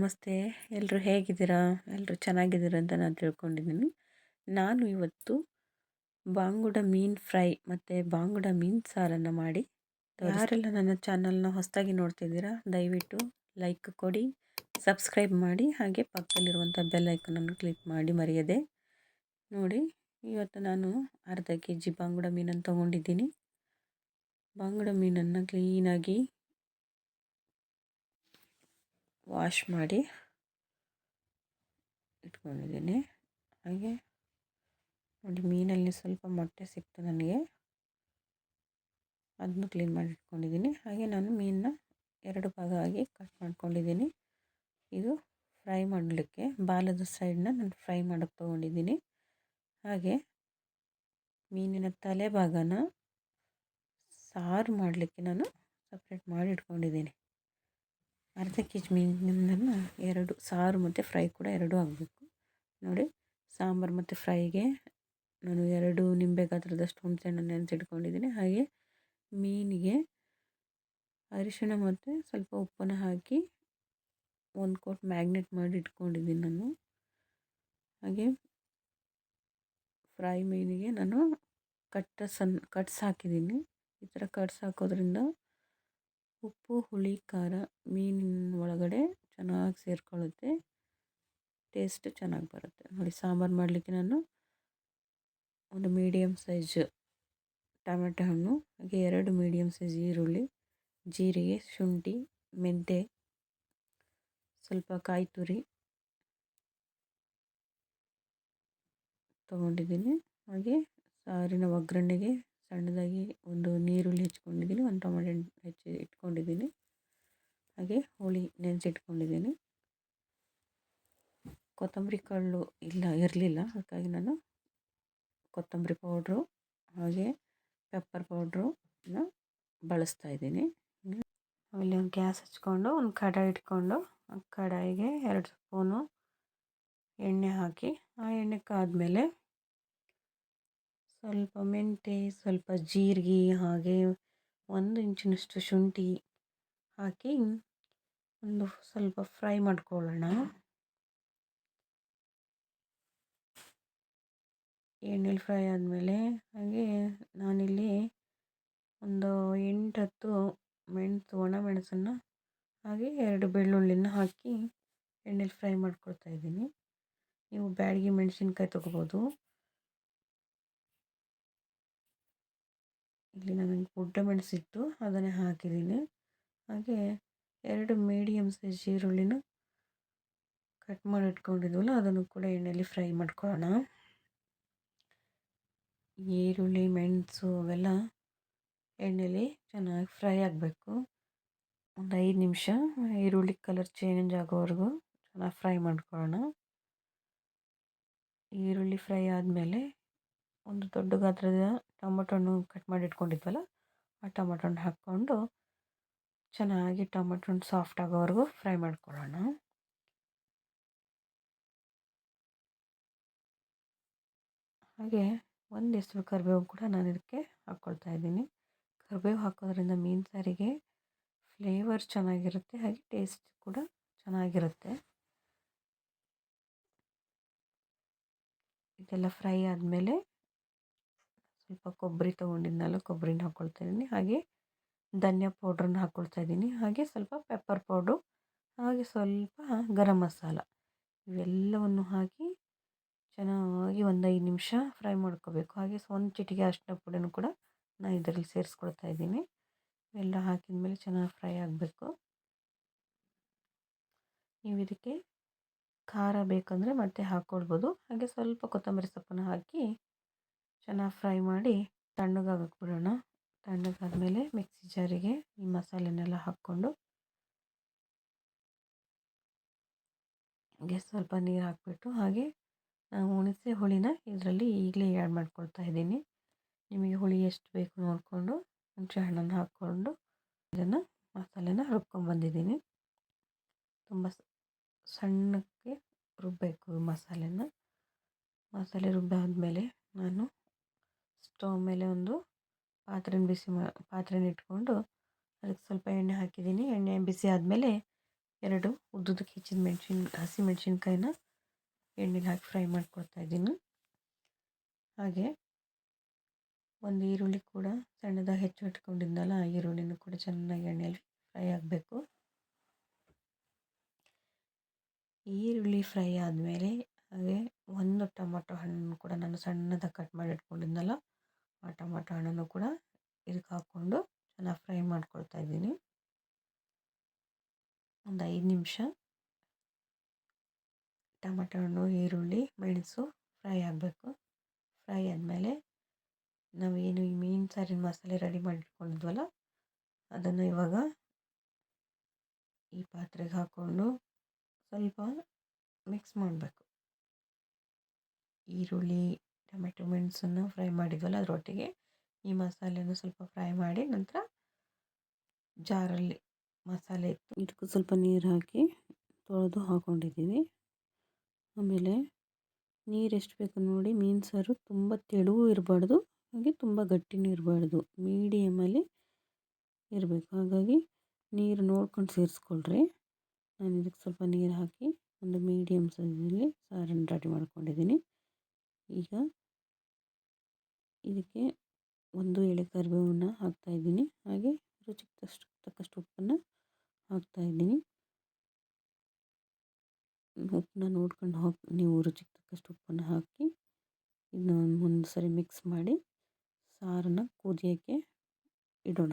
ನಮಸ್ತೆ. ಎಲ್ಲರೂ ಹೇಗಿದ್ದೀರಾ? ಎಲ್ಲರೂ ಚೆನ್ನಾಗಿದ್ದೀರಾ ಅಂತ ನಾನು ತಿಳ್ಕೊಂಡಿದ್ದೀನಿ. ನಾನು ಇವತ್ತು ಬಾಂಗುಡ ಮೀನು ಫ್ರೈ ಮತ್ತು ಬಾಂಗುಡ ಮೀನು ಸಾರನ್ನು ಮಾಡಿ ಯಾರೆಲ್ಲ ನನ್ನ ಚಾನಲ್ನ ಹೊಸದಾಗಿ ನೋಡ್ತಿದ್ದೀರಾ ದಯವಿಟ್ಟು ಲೈಕ್ ಕೊಡಿ ಸಬ್ಸ್ಕ್ರೈಬ್ ಮಾಡಿ ಹಾಗೆ ಪಕ್ಕದಲ್ಲಿರುವಂಥ ಬೆಲ್ ಐಕನನ್ನು ಕ್ಲಿಕ್ ಮಾಡಿ ಮರೆಯದೆ. ನೋಡಿ ಇವತ್ತು ನಾನು ಅರ್ಧ ಕೆ ಜಿ ಬಾಂಗುಡ ಮೀನನ್ನು ತೊಗೊಂಡಿದ್ದೀನಿ. ಬಾಂಗುಡ ಮೀನನ್ನು ಕ್ಲೀನಾಗಿ ವಾಶ್ ಮಾಡಿ ಇಟ್ಕೊಂಡಿದ್ದೀನಿ. ಹಾಗೆ ನೋಡಿ, ಮೀನಲ್ಲಿ ಸ್ವಲ್ಪ ಮೊಟ್ಟೆ ಸಿಕ್ತು ನನಗೆ. ಅದನ್ನು ಕ್ಲೀನ್ ಮಾಡಿ ಇಟ್ಕೊಂಡಿದ್ದೀನಿ. ಹಾಗೆ ನಾನು ಮೀನನ್ನ ಎರಡು ಭಾಗ ಆಗಿ ಕಟ್ ಮಾಡ್ಕೊಂಡಿದ್ದೀನಿ. ಇದು ಫ್ರೈ ಮಾಡಲಿಕ್ಕೆ, ಬಾಲದ ಸೈಡನ್ನ ನಾನು ಫ್ರೈ ಮಾಡೋಕ್ಕೆ ತೊಗೊಂಡಿದ್ದೀನಿ. ಹಾಗೆ ಮೀನಿನ ತಲೆ ಭಾಗನ ಸಾರು ಮಾಡಲಿಕ್ಕೆ ನಾನು ಸಪ್ರೇಟ್ ಮಾಡಿ ಇಟ್ಕೊಂಡಿದ್ದೀನಿ. ಅರ್ಧ ಕೆ ಜಿ ಮೀನನ್ನು ಎರಡು ಸಾರು ಮತ್ತು ಫ್ರೈ ಕೂಡ ಎರಡೂ ಆಗಬೇಕು. ನೋಡಿ, ಸಾಂಬಾರು ಮತ್ತು ಫ್ರೈಗೆ ನಾನು ಎರಡು ನಿಂಬೆ ಗಾತ್ರದಷ್ಟು ಹುಣಸೆಹಣ್ಣು ನೆನೆಸಿಟ್ಕೊಂಡಿದ್ದೀನಿ. ಹಾಗೆ ಮೀನಿಗೆ ಅರಿಶಿಣ ಮತ್ತು ಸ್ವಲ್ಪ ಉಪ್ಪನ್ನು ಹಾಕಿ ಒಂದು ಕೋಟ್ ಮ್ಯಾಗ್ನೆಟ್ ಮಾಡಿ ಇಟ್ಕೊಂಡಿದ್ದೀನಿ ನಾನು. ಹಾಗೆ ಫ್ರೈ ಮೀನಿಗೆ ನಾನು ಕಟ್ಟ ಕಟ್ಸ್ ಹಾಕಿದ್ದೀನಿ. ಈ ಥರ ಕಟ್ಸ್ ಹಾಕೋದ್ರಿಂದ ಉಪ್ಪು, ಹುಳಿ, ಖಾರ ಮೀನಿನ ಒಳಗಡೆ ಚೆನ್ನಾಗಿ ಸೇರಿಕೊಳ್ಳುತ್ತೆ. ಟೇಸ್ಟ್ ಚೆನ್ನಾಗಿ ಬರುತ್ತೆ. ನೋಡಿ ಸಾಂಬಾರು ಮಾಡಲಿಕ್ಕೆ ನಾನು ಒಂದು ಮೀಡಿಯಮ್ ಸೈಜ್ ಟಮೆಟೊ ಹಣ್ಣು, ಹಾಗೆ ಎರಡು ಮೀಡಿಯಮ್ ಸೈಜ್ ಈರುಳ್ಳಿ, ಜೀರಿಗೆ, ಶುಂಠಿ, ಮೆಂತೆ, ಸ್ವಲ್ಪ ಕಾಯಿ ತುರಿ ತೊಗೊಂಡಿದ್ದೀನಿ. ಹಾಗೆ ಸಾರಿನ ಒಗ್ಗರಣೆಗೆ ಸಣ್ಣದಾಗಿ ಒಂದು ನೀರುಳ್ಳಿ ಹೆಚ್ಕೊಂಡಿದ್ದೀನಿ, ಒಂದು ಟೊಮೆಟೊ ಹೆಚ್ಚಿ ಇಟ್ಕೊಂಡಿದ್ದೀನಿ. ಹಾಗೆ ಹುಳಿ ನೆನೆಸಿಟ್ಕೊಂಡಿದ್ದೀನಿ. ಕೊತ್ತಂಬರಿ ಕಾಳು ಇಲ್ಲ, ಇರಲಿಲ್ಲ. ಅದಕ್ಕಾಗಿ ನಾನು ಕೊತ್ತಂಬರಿ ಪೌಡ್ರು ಹಾಗೆ ಪೆಪ್ಪರ್ ಪೌಡ್ರನ್ನ ಬಳಸ್ತಾ ಇದ್ದೀನಿ. ಆಮೇಲೆ ಒಂದು ಗ್ಯಾಸ್ ಹಚ್ಕೊಂಡು, ಒಂದು ಕಡಾಯಿ ಇಟ್ಕೊಂಡು, ಆ ಕಡಾಯಿಗೆ ಎರಡು ಸ್ಪೂನು ಎಣ್ಣೆ ಹಾಕಿ, ಆ ಎಣ್ಣೆ ಕಾದ್ಮೇಲೆ ಸ್ವಲ್ಪ ಮೆಂತೆ, ಸ್ವಲ್ಪ ಜೀರಿಗೆ, ಹಾಗೆ ಒಂದು ಇಂಚಿನಷ್ಟು ಶುಂಠಿ ಹಾಕಿ ಒಂದು ಸ್ವಲ್ಪ ಫ್ರೈ ಮಾಡ್ಕೊಳ್ಳೋಣ. ಎಣ್ಣೆಲಿ ಫ್ರೈ ಆದಮೇಲೆ ಹಾಗೆ ನಾನಿಲ್ಲಿ ಒಂದು ಎಂಟು ಹತ್ತು ಮೆಣಸು, ಒಣ ಮೆಣಸನ್ನು ಹಾಗೆ ಎರಡು ಬೆಳ್ಳುಳ್ಳಿನ ಹಾಕಿ ಎಣ್ಣೆಲಿ ಫ್ರೈ ಮಾಡ್ಕೊಳ್ತಾ ಇದ್ದೀನಿ. ನೀವು ಬ್ಯಾಡಗಿ ಮೆಣಸಿನ್ಕಾಯಿ ತೊಗೋಬೋದು. ಇಲ್ಲಿ ನನಗೆ ಪುಟ್ಟ ಮೆಣಸಿತ್ತು ಅದನ್ನೇ ಹಾಕಿದ್ದೀನಿ. ಹಾಗೆ ಎರಡು ಮೀಡಿಯಮ್ ಸೈಜ್ ಈರುಳ್ಳಿನ ಕಟ್ ಮಾಡಿ ಇಟ್ಕೊಂಡಿದ್ವಲ್ಲ, ಅದನ್ನು ಕೂಡ ಎಣ್ಣೆಯಲ್ಲಿ ಫ್ರೈ ಮಾಡ್ಕೊಳ್ಳೋಣ. ಈರುಳ್ಳಿ, ಮೆಣಸು ಅವೆಲ್ಲ ಎಣ್ಣೆಲಿ ಚೆನ್ನಾಗಿ ಫ್ರೈ ಆಗಬೇಕು. ಒಂದು ಐದು ನಿಮಿಷ ಈರುಳ್ಳಿ ಕಲರ್ ಚೇಂಜ್ ಆಗೋವರೆಗೂ ಚೆನ್ನಾಗಿ ಫ್ರೈ ಮಾಡ್ಕೊಳ್ಳೋಣ. ಈರುಳ್ಳಿ ಫ್ರೈ ಆದಮೇಲೆ ಒಂದು ದೊಡ್ಡ ಗಾತ್ರದ ಟೊಮೊಟೊ ಹಣ್ಣು ಕಟ್ ಮಾಡಿ ಇಟ್ಕೊಂಡಿದ್ವಲ್ಲ ಆ ಟೊಮೊಟೊ ಹಣ್ಣು ಹಾಕ್ಕೊಂಡು ಚೆನ್ನಾಗಿ ಟೊಮೊಟೊ ಹಣ್ಣು ಸಾಫ್ಟ್ ಆಗೋವರೆಗೂ ಫ್ರೈ ಮಾಡ್ಕೊಳ್ಳೋಣ. ಹಾಗೆ ಒಂದು ಹೆಸರು ಕರಿಬೇವು ಕೂಡ ನಾನು ಇದಕ್ಕೆ ಹಾಕ್ಕೊಳ್ತಾ ಇದ್ದೀನಿ. ಕರಿಬೇವು ಹಾಕೋದ್ರಿಂದ ಮೀನು ಸಾರಿಗೆ ಫ್ಲೇವರ್ ಚೆನ್ನಾಗಿರುತ್ತೆ, ಹಾಗೆ ಟೇಸ್ಟ್ ಕೂಡ ಚೆನ್ನಾಗಿರುತ್ತೆ. ಇದೆಲ್ಲ ಫ್ರೈ ಆದಮೇಲೆ ಸ್ವಲ್ಪ ಕೊಬ್ಬರಿ ತೊಗೊಂಡಿದ್ನಲ್ಲ, ಕೊಬ್ಬರಿನ ಹಾಕ್ಕೊಳ್ತಾ ಇದ್ದೀನಿ. ಹಾಗೆ ಧನಿಯಾ ಪೌಡ್ರನ್ನ ಹಾಕ್ಕೊಳ್ತಾ ಇದ್ದೀನಿ. ಹಾಗೆ ಸ್ವಲ್ಪ ಪೆಪ್ಪರ್ ಪೌಡ್ರು ಹಾಗೆ ಸ್ವಲ್ಪ ಗರಂ ಮಸಾಲ ಇವೆಲ್ಲವನ್ನು ಹಾಕಿ ಚೆನ್ನಾಗಿ ಒಂದು ಐದು ನಿಮಿಷ ಫ್ರೈ ಮಾಡ್ಕೋಬೇಕು. ಹಾಗೆ ಒಂದು ಚಿಟಿಕೆ ಅರಿಶಿನ ಪುಡಿನೂ ಕೂಡ ನಾನು ಇದರಲ್ಲಿ ಸೇರಿಸ್ಕೊಳ್ತಾ ಇದ್ದೀನಿ. ಎಲ್ಲ ಹಾಕಿದ ಮೇಲೆ ಚೆನ್ನಾಗಿ ಫ್ರೈ ಆಗಬೇಕು. ನೀವು ಇದಕ್ಕೆ ಖಾರ ಬೇಕಂದರೆ ಮತ್ತೆ ಹಾಕ್ಕೊಳ್ಬೋದು. ಹಾಗೆ ಸ್ವಲ್ಪ ಕೊತ್ತಂಬರಿ ಸೊಪ್ಪನ್ನು ಹಾಕಿ ಚೆನ್ನಾಗಿ ಫ್ರೈ ಮಾಡಿ ತಣ್ಣಗಾಗಕ್ಕೆ ಬಿಡೋಣ. ತಣ್ಣಗಾದ್ಮೇಲೆ ಮಿಕ್ಸಿ ಜಾರಿಗೆ ಈ ಮಸಾಲೆನೆಲ್ಲ ಹಾಕ್ಕೊಂಡು ಹಾಗೆ ಸ್ವಲ್ಪ ನೀರು ಹಾಕಿಬಿಟ್ಟು ಹಾಗೆ ನಾವು ಹುಣಸೆ ಹುಳಿನ ಇದರಲ್ಲಿ ಈಗಲೇ ಆ್ಯಡ್ ಮಾಡ್ಕೊಳ್ತಾ ಇದ್ದೀನಿ. ನಿಮಗೆ ಹುಳಿ ಎಷ್ಟು ಬೇಕು ನೋಡಿಕೊಂಡು ಹುಣಸೆ ಹಣ್ಣನ್ನು ಹಾಕ್ಕೊಂಡು ಇದನ್ನು ಮಸಾಲೆನ ರುಬ್ಕೊಂಡ್ಬಂದಿದ್ದೀನಿ ತುಂಬ ಸಣ್ಣಕ್ಕೆ ರುಬ್ಬಬೇಕು ಮಸಾಲೆನ. ಮಸಾಲೆ ರುಬ್ಬಾದಮೇಲೆ ನಾನು ಸ್ಟವ್ ಮೇಲೆ ಒಂದು ಪಾತ್ರೆನ ಬಿಸಿ ಮಾ, ಪಾತ್ರೆನ ಇಟ್ಕೊಂಡು ಅದಕ್ಕೆ ಸ್ವಲ್ಪ ಎಣ್ಣೆ ಹಾಕಿದ್ದೀನಿ. ಎಣ್ಣೆ ಬಿಸಿ ಆದಮೇಲೆ ಎರಡು ಉದ್ದುದಕ್ಕೆ ಹೆಚ್ಚಿನ ಮೆಣಸಿನ, ಹಸಿ ಮೆಣಸಿನ್ಕಾಯಿನ ಎಣ್ಣೆಲಿ ಹಾಕಿ ಫ್ರೈ ಮಾಡ್ಕೊಳ್ತಾ ಇದ್ದೀನಿ. ಹಾಗೆ ಒಂದು ಈರುಳ್ಳಿ ಕೂಡ ಸಣ್ಣದಾಗಿ ಹೆಚ್ಚು ಇಟ್ಕೊಂಡಿದ್ದಲ್ಲ ಆ ಈರುಳ್ಳಿನೂ ಕೂಡ ಚೆನ್ನಾಗಿ ಎಣ್ಣೆಯಲ್ಲಿ ಫ್ರೈ ಆಗಬೇಕು. ಈರುಳ್ಳಿ ಫ್ರೈ ಆದಮೇಲೆ ಹಾಗೆ ಒಂದು ಟೊಮೊಟೊ ಹಣ್ಣನ್ನು ಕೂಡ ನಾನು ಸಣ್ಣದಾಗಿ ಕಟ್ ಮಾಡಿ ಇಟ್ಕೊಂಡಿದ್ನಲ್ಲ ಆ ಟೊಮೊಟೊ ಹಣ್ಣನ್ನು ಕೂಡ ಇದಕ್ಕೆ ಹಾಕ್ಕೊಂಡು ಚೆನ್ನಾಗಿ ಫ್ರೈ ಮಾಡ್ಕೊಳ್ತಾ ಇದ್ದೀನಿ. ಒಂದು ಐದು ನಿಮಿಷ. ಟೊಮೊಟೊ ಹಣ್ಣು, ಈರುಳ್ಳಿ, ಮೆಣಸು ಫ್ರೈ ಆಗಬೇಕು. ಫ್ರೈ ಆದಮೇಲೆ ನಾವೇನು ಈ ಮೀನು ಸಾರಿನ ಮಸಾಲೆ ರೆಡಿ ಮಾಡಿಟ್ಕೊಂಡಿದ್ವಲ್ಲ, ಅದನ್ನು ಇವಾಗ ಈ ಪಾತ್ರೆಗೆ ಹಾಕ್ಕೊಂಡು ಸ್ವಲ್ಪ ಮಿಕ್ಸ್ ಮಾಡಬೇಕು. ಈರುಳ್ಳಿ ಟೊಮೆಟೊ ಮೆಣಸನ್ನು ಫ್ರೈ ಮಾಡಿದ್ವಲ್ಲ ಅದರೊಟ್ಟಿಗೆ. ಈ ಮಸಾಲೆಯನ್ನು ಸ್ವಲ್ಪ ಫ್ರೈ ಮಾಡಿ ನಂತರ ಜಾರಲ್ಲಿ ಮಸಾಲೆ ಇತ್ತು ಇದಕ್ಕೂ ಸ್ವಲ್ಪ ನೀರು ಹಾಕಿ ತೊಳೆದು ಹಾಕ್ಕೊಂಡಿದ್ದೀವಿ ಆಮೇಲೆ ನೀರು ಎಷ್ಟು ಬೇಕು ನೋಡಿ, ಮೀನು ಸಾರು ತುಂಬ ತೆಳುವೂ ಇರಬಾರ್ದು, ಹಾಗೆ ತುಂಬ ಗಟ್ಟಿನೂ ಇರಬಾರ್ದು ಮೀಡಿಯಮಲ್ಲಿ ಇರಬೇಕು. ಹಾಗಾಗಿ ನೀರು ನೋಡ್ಕೊಂಡು ಸೇರಿಸ್ಕೊಳ್ರಿ. ನಾನು ಇದಕ್ಕೆ ಸ್ವಲ್ಪ ನೀರು ಹಾಕಿ ಒಂದು ಮೀಡಿಯಮ್ ಸೈಜಲ್ಲಿ ಸಾರನ್ನು ರೆಡಿ ಮಾಡ್ಕೊಂಡಿದ್ದೀನಿ. ಈಗ ಇದಕ್ಕೆ ಒಂದು ಎಳೆ ಕರಿಬೇವನ್ನು ಹಾಕ್ತಾ ಇದ್ದೀನಿ. ಹಾಗೆ ರುಚಿಗೆ ತಷ್ಟು, ತಕ್ಕಷ್ಟು ಉಪ್ಪನ್ನು ಹಾಕ್ತಾಯಿದ್ದೀನಿ ಉಪ್ಪನ್ನ ನೋಡ್ಕೊಂಡು ಹಾಕಿ, ನೀವು ರುಚಿಗೆ ತಕ್ಕಷ್ಟು ಉಪ್ಪನ್ನು ಹಾಕಿ ಇದನ್ನ ಒಂದು ಸರಿ ಮಿಕ್ಸ್ ಮಾಡಿ ಸಾರನ್ನ ಕುದಿಯೋಕ್ಕೆ ಇಡೋಣ.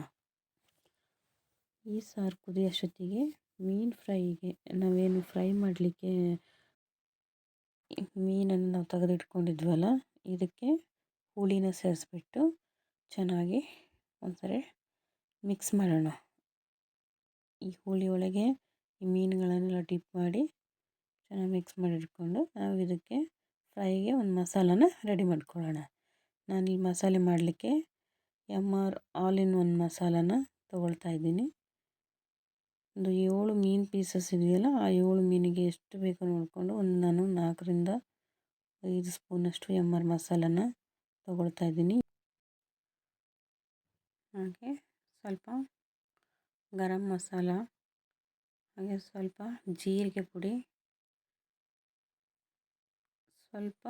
ಈ ಸಾರು ಕುದಿಯೋಷ್ಟೊತ್ತಿಗೆ ಮೀನು ಫ್ರೈಗೆ ನಾವೇನು ಫ್ರೈ ಮಾಡಲಿಕ್ಕೆ ಮೀನನ್ನು ನಾವು ತೆಗೆದಿಟ್ಕೊಂಡಿದ್ವಲ್ಲ, ಇದಕ್ಕೆ ಹುಳಿನ ಸೇರಿಸ್ಬಿಟ್ಟು ಚೆನ್ನಾಗಿ ಒಂದ್ಸರಿ ಮಿಕ್ಸ್ ಮಾಡೋಣ. ಈ ಹುಳಿ ಒಳಗೆ ಈ ಮೀನುಗಳನ್ನೆಲ್ಲ ಡಿಪ್ ಮಾಡಿ ಚೆನ್ನಾಗಿ ಮಿಕ್ಸ್ ಮಾಡಿಟ್ಕೊಂಡು ನಾವು ಇದಕ್ಕೆ ಫ್ರೈಗೆ ಒಂದು ಮಸಾಲನ ರೆಡಿ ಮಾಡ್ಕೊಳ್ಳೋಣ. ನಾನು ಈ ಮಸಾಲೆ ಮಾಡಲಿಕ್ಕೆ M R all in one ಮಸಾಲಾನ ತೊಗೊಳ್ತಾ ಇದ್ದೀನಿ. ಒಂದು ಏಳು ಮೀನು ಪೀಸಸ್ ಇದೆಯಲ್ಲ ಆ ಏಳು ಮೀನಿಗೆ ಎಷ್ಟು ಬೇಕೋ ನೋಡಿಕೊಂಡು ಒಂದು ನಾನು ನಾಲ್ಕರಿಂದ ಐದು ಸ್ಪೂನಷ್ಟು ಎಂ ಆರ್ ಮಸಾಲನ ತೊಗೊಳ್ತಾ ಇದ್ದೀನಿ. ಹಾಗೆ ಸ್ವಲ್ಪ ಗರಂ ಮಸಾಲ, ಹಾಗೆ ಸ್ವಲ್ಪ ಜೀರಿಗೆ ಪುಡಿ, ಸ್ವಲ್ಪ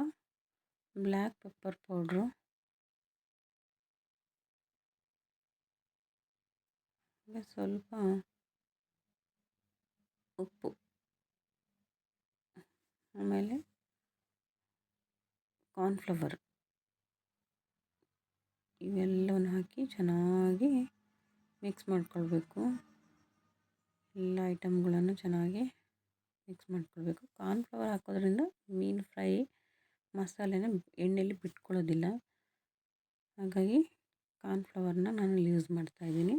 ಬ್ಲ್ಯಾಕ್ ಪೆಪ್ಪರ್ ಪೌಡ್ರು, ಹಾಗೆ ಸ್ವಲ್ಪ ಉಪ್ಪು, ಆಮೇಲೆ ಕಾರ್ನ್ಫ್ಲವರ್ ಇವೆಲ್ಲವನ್ನು ಹಾಕಿ ಚೆನ್ನಾಗಿ ಮಿಕ್ಸ್ ಮಾಡ್ಕೊಳ್ಬೇಕು. ಎಲ್ಲ ಐಟಮ್ಗಳನ್ನು ಚೆನ್ನಾಗಿ ಮಿಕ್ಸ್ ಮಾಡ್ಕೊಳ್ಬೇಕು. ಕಾರ್ನ್ಫ್ಲವರ್ ಹಾಕೋದ್ರಿಂದ ಮೀನು ಫ್ರೈ ಮಸಾಲೆನ ಎಣ್ಣೆಯಲ್ಲಿ ಬಿಟ್ಕೊಳ್ಳೋದಿಲ್ಲ. ಹಾಗಾಗಿ ಕಾರ್ನ್ಫ್ಲವರ್ನ ನಾನು ಯೂಸ್ ಮಾಡ್ತಾಯಿದ್ದೀನಿ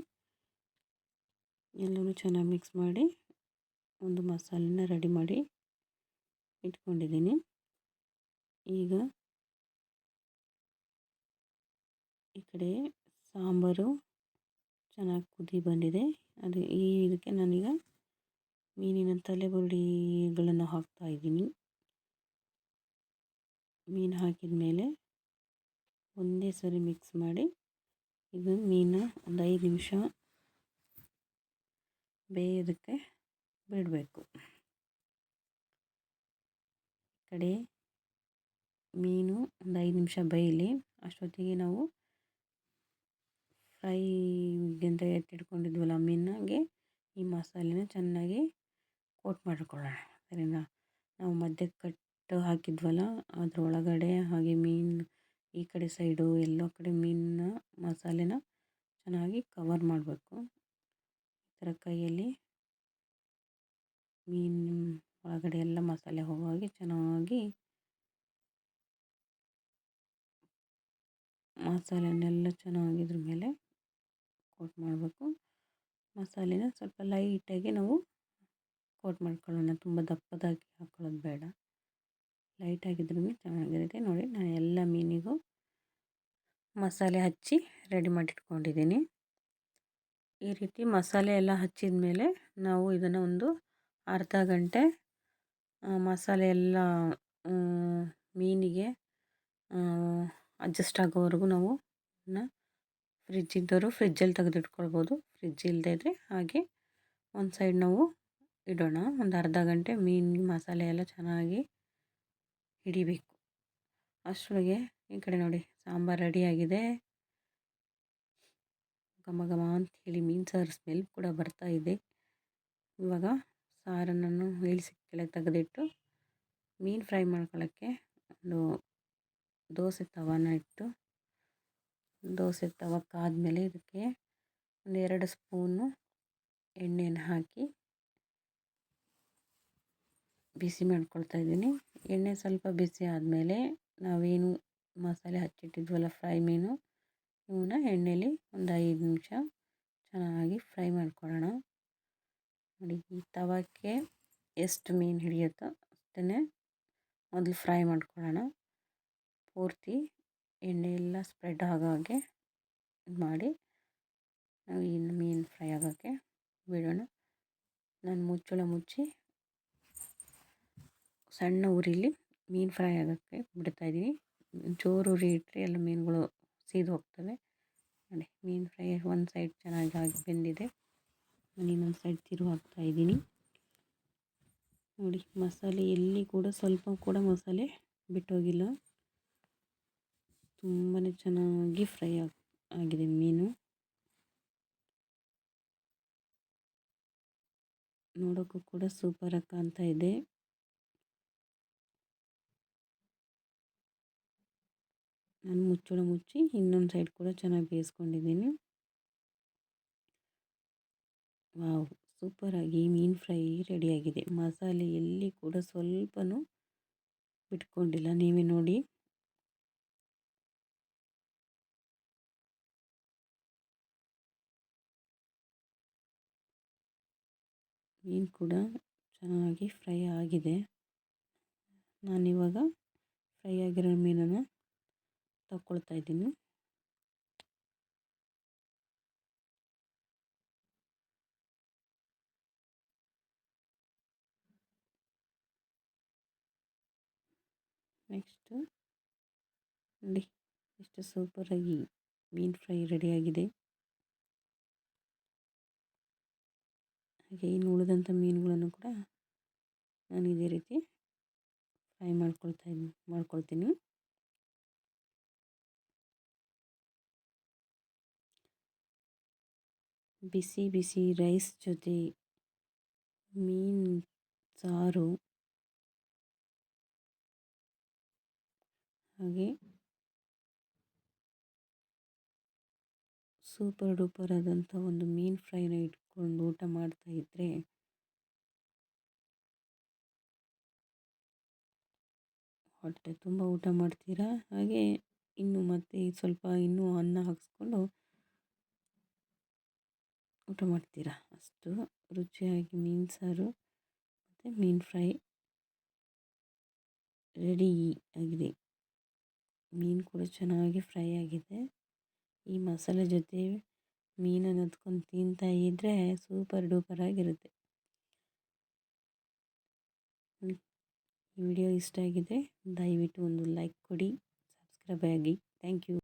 ಎಲ್ಲವೂ ಚೆನ್ನಾಗಿ ಮಿಕ್ಸ್ ಮಾಡಿ ಒಂದು ಮಸಾಲೆನ ರೆಡಿ ಮಾಡಿ ಇಟ್ಕೊಂಡಿದ್ದೀನಿ. ಈಗ ಈ ಕಡೆ ಸಾಂಬಾರು ಚೆನ್ನಾಗಿ ಕುದಿ ಬಂದಿದೆ. ಅದು ಈ ಇದಕ್ಕೆ ನಾನೀಗ ಮೀನಿನ ತಲೆಬುರುಡಿಗಳನ್ನು ಹಾಕ್ತಾ ಇದ್ದೀನಿ. ಮೀನು ಹಾಕಿದ ಮೇಲೆ ಒಂದೇ ಸರಿ ಮಿಕ್ಸ್ ಮಾಡಿ ಇದು ಮೀನು ಒಂದು ಐದು ನಿಮಿಷ ಬೇಯೋದಕ್ಕೆ ಬಿಡಬೇಕು. ಕಡೆ ಮೀನು ಒಂದು ಐದು ನಿಮಿಷ ಬೇಯಲಿ. ಅಷ್ಟೊತ್ತಿಗೆ ನಾವು ಫ್ರೈಗೆ ಅಂತ ಎತ್ತಿಟ್ಕೊಂಡಿದ್ವಲ್ಲ ಮೀನಾಗೆ, ಈ ಮಸಾಲೆನ ಚೆನ್ನಾಗಿ ಕೋಟ್ ಮಾಡಿಕೊಳ್ಳೋಣ. ಸರಿನಾ? ನಾವು ಮಧ್ಯೆ ಕಟ್ಟು ಹಾಕಿದ್ವಲ್ಲ, ಅದ್ರ ಒಳಗಡೆ ಹಾಗೆ ಮೀನು, ಈ ಕಡೆ ಸೈಡು ಎಲ್ಲೋ ಕಡೆ ಮೀನನ್ನ ಮಸಾಲೆನ ಚೆನ್ನಾಗಿ ಕವರ್ ಮಾಡಬೇಕು. ಈ ಥರ ಕೈಯಲ್ಲಿ ಮೀನು ಒಳಗಡೆ ಎಲ್ಲ ಮಸಾಲೆ ಹೋಗೋ ಹಾಗೆ ಚೆನ್ನಾಗಿ ಮಸಾಲೆನೆಲ್ಲ ಚೆನ್ನಾಗಿದ್ರ ಮೇಲೆ ಕೋಟ್ ಮಾಡಬೇಕು. ಮಸಾಲೆನ ಸ್ವಲ್ಪ ಲೈಟಾಗಿ ನಾವು ಕೋಟ್ ಮಾಡ್ಕೊಳ್ಳೋಣ. ತುಂಬ ದಪ್ಪದಾಗಿ ಹಾಕ್ಕೊಳ್ಳೋದು ಬೇಡ. ಲೈಟಾಗಿದ್ರೂ ಚೆನ್ನಾಗಿರುತ್ತೆ. ನೋಡಿ, ನಾನು ಎಲ್ಲ ಮೀನಿಗೂ ಮಸಾಲೆ ಹಚ್ಚಿ ರೆಡಿ ಮಾಡಿಟ್ಕೊಂಡಿದ್ದೀನಿ. ಈ ರೀತಿ ಮಸಾಲೆ ಎಲ್ಲ ಹಚ್ಚಿದ ಮೇಲೆ ನಾವು ಇದನ್ನು ಒಂದು ಅರ್ಧ ಗಂಟೆ ಮಸಾಲೆ ಎಲ್ಲ ಮೀನಿಗೆ ಅಡ್ಜಸ್ಟ್ ಆಗೋವರೆಗೂ ನಾವು ಫ್ರಿಜ್ ಇದ್ದವರು ಫ್ರಿಜ್ಜಲ್ಲಿ ತೆಗೆದಿಟ್ಕೊಳ್ಬೋದು. ಫ್ರಿಜ್ ಇಲ್ಲದೇ ಇದ್ದರೆ ಹಾಗೆ ಒಂದು ಸೈಡ್ ನಾವು ಇಡೋಣ. ಒಂದು ಅರ್ಧ ಗಂಟೆ ಮೀನು ಮಸಾಲೆ ಎಲ್ಲ ಚೆನ್ನಾಗಿ ಹಿಡಿಬೇಕು. ಅಷ್ಟೊಳಗೆ ಈ ಕಡೆ ನೋಡಿ ಸಾಂಬಾರು ರೆಡಿಯಾಗಿದೆ ಘಮ ಘಮ ಅಂತ ಹೇಳಿ ಮೀನು ಸಾರು ಸ್ಮೆಲ್ ಕೂಡ ಬರ್ತಾ ಇದೆ. ಇವಾಗ ಸಾರನ್ನು ಇಳಿಸಿ ಕೆಳಗೆ ತೆಗೆದಿಟ್ಟು ಮೀನು ಫ್ರೈ ಮಾಡ್ಕೊಳ್ಳೋಕ್ಕೆ ಒಂದು ದೋಸೆ ತವಾನ ಇಟ್ಟು ದೋಸೆ ತವಕ್ಕಾದಮೇಲೆ ಇದಕ್ಕೆ ಒಂದೆರಡು ಸ್ಪೂನು ಎಣ್ಣೆಯನ್ನು ಹಾಕಿ ಬಿಸಿ ಮಾಡ್ಕೊಳ್ತಾ ಇದ್ದೀನಿ. ಎಣ್ಣೆ ಸ್ವಲ್ಪ ಬಿಸಿ ಆದಮೇಲೆ ನಾವೇನು ಮಸಾಲೆ ಹಚ್ಚಿಟ್ಟಿದ್ವಲ್ಲ ಫ್ರೈ ಮೀನು ಇವನ್ನ ಎಣ್ಣೆಲಿ ಒಂದು ಐದು ನಿಮಿಷ ಚೆನ್ನಾಗಿ ಫ್ರೈ ಮಾಡ್ಕೊಳ್ಳೋಣ. ನೋಡಿ, ಈ ತವಕ್ಕೆ ಎಷ್ಟು ಮೀನು ಹಿಡಿಯುತ್ತೋ ಅಷ್ಟೇ ಮೊದಲು ಫ್ರೈ ಮಾಡ್ಕೊಳ್ಳೋಣ. ಪೂರ್ತಿ ಎಣ್ಣೆ ಎಲ್ಲ ಸ್ಪ್ರೆಡ್ ಆಗೋ ಹಾಗೆ ಮಾಡಿ ನಾವು ಇನ್ನು ಮೀನು ಫ್ರೈ ಆಗೋಕ್ಕೆ ಬಿಡೋಣ. ನಾನು ಮುಚ್ಚಳ ಮುಚ್ಚಿ ಸಣ್ಣ ಉರಿಲಿ ಮೀನು ಫ್ರೈ ಆಗೋಕ್ಕೆ ಬಿಡ್ತಾಯಿದ್ದೀನಿ ಜೋರು ಉರಿ ಇಟ್ಟರೆ ಎಲ್ಲ ಮೀನುಗಳು ಸೀದು ಹೋಗ್ತವೆ. ನೋಡಿ, ಮೀನು ಫ್ರೈ ಒಂದು ಸೈಡ್ ಚೆನ್ನಾಗಿ ಆಗಿ ಬೆಂದಿದೆ. ನಾನು ಇನ್ನೊಂದು ಸೈಡ್ ತಿರು ಹಾಕ್ತಾ ಇದ್ದೀನಿ. ನೋಡಿ, ಮಸಾಲೆ ಎಲ್ಲಿ ಕೂಡ ಸ್ವಲ್ಪ ಕೂಡ ಮಸಾಲೆ ಬಿಟ್ಟೋಗಿಲ್ಲ. ತುಂಬಾ ಚೆನ್ನಾಗಿ ಫ್ರೈ ಆಗಿದೆ ಮೀನು. ನೋಡೋಕ್ಕೂ ಕೂಡ ಸೂಪರಾಗಿ ಕಾಣ್ತಾ ಇದೆ. ನಾನು ಮುಚ್ಚಳ ಮುಚ್ಚಿ ಇನ್ನೊಂದು ಸೈಡ್ ಕೂಡ ಚೆನ್ನಾಗಿ ಬೇಯಿಸ್ಕೊಂಡಿದ್ದೀನಿ. ವಾವ್ ಸೂಪರಾಗಿ ಮೀನು ಫ್ರೈ ರೆಡಿಯಾಗಿದೆ ಮಸಾಲೆ ಎಲ್ಲಿ ಕೂಡ ಸ್ವಲ್ಪನೂ ಬಿಟ್ಕೊಂಡಿಲ್ಲ, ನೀವೇ ನೋಡಿ. ಮೀನು ಕೂಡ ಚೆನ್ನಾಗಿ ಫ್ರೈ ಆಗಿದೆ. ನಾನಿವಾಗ ಫ್ರೈ ಆಗಿರೋ ಮೀನನ್ನು ತಗೊಳ್ತಾ ಇದ್ದೀನಿ. ನೆಕ್ಸ್ಟು ನೋಡಿ, ಎಷ್ಟು ಸೂಪರಾಗಿ ಮೀನು ಫ್ರೈ ರೆಡಿಯಾಗಿದೆ ಹಾಗೆ ಇನ್ನು ಉಳಿದಂಥ ಮೀನುಗಳನ್ನು ಕೂಡ ನಾನು ಇದೇ ರೀತಿ ಫ್ರೈ ಮಾಡ್ಕೊಳ್ತಾ ಮಾಡ್ಕೊಳ್ತೀನಿ. ಬಿಸಿ ಬಿಸಿ ರೈಸ್ ಜೊತೆ ಮೀನು ಸಾರು. ಹಾಗೆ ಸೂಪರ್ ಡೂಪರ್ ಆದಂಥ ಒಂದು ಮೀನು ಫ್ರೈನ ಇಟ್ಕೊಂಡು ಊಟ ಮಾಡ್ತಾ ಇದ್ರೆ ಹೊಟ್ಟೆ ತುಂಬ ಊಟ ಮಾಡ್ತೀರಾ? ಹಾಗೆ ಇನ್ನು ಮತ್ತೆ ಸ್ವಲ್ಪ ಇನ್ನೂ ಅನ್ನ ಹಾಕಿಸ್ಕೊಂಡು ಊಟ ಮಾಡ್ತೀರಾ? ಅಷ್ಟು ರುಚಿಯಾಗಿ ಮೀನು ಸಾರು ಮತ್ತು ಮೀನು ಫ್ರೈ ರೆಡಿ ಆಗಿದೆ. ಮೀನು ಕೂಡ ಚೆನ್ನಾಗಿ ಫ್ರೈ ಆಗಿದೆ. ಈ ಮಸಾಲೆ ಜೊತೆ ಮೀನನ್ನು ಹೊತ್ಕೊಂಡು ತಿಂತಾ ಇದ್ದರೆ ಸೂಪರ್ ಡೂಪರ್ ಆಗಿರುತ್ತೆ. ವಿಡಿಯೋ ಇಷ್ಟ ಆಗಿದೆ, ದಯವಿಟ್ಟು ಒಂದು ಲೈಕ್ ಕೊಡಿ ಸಬ್ಸ್ಕ್ರೈಬ್ ಆಗಿ. Thank you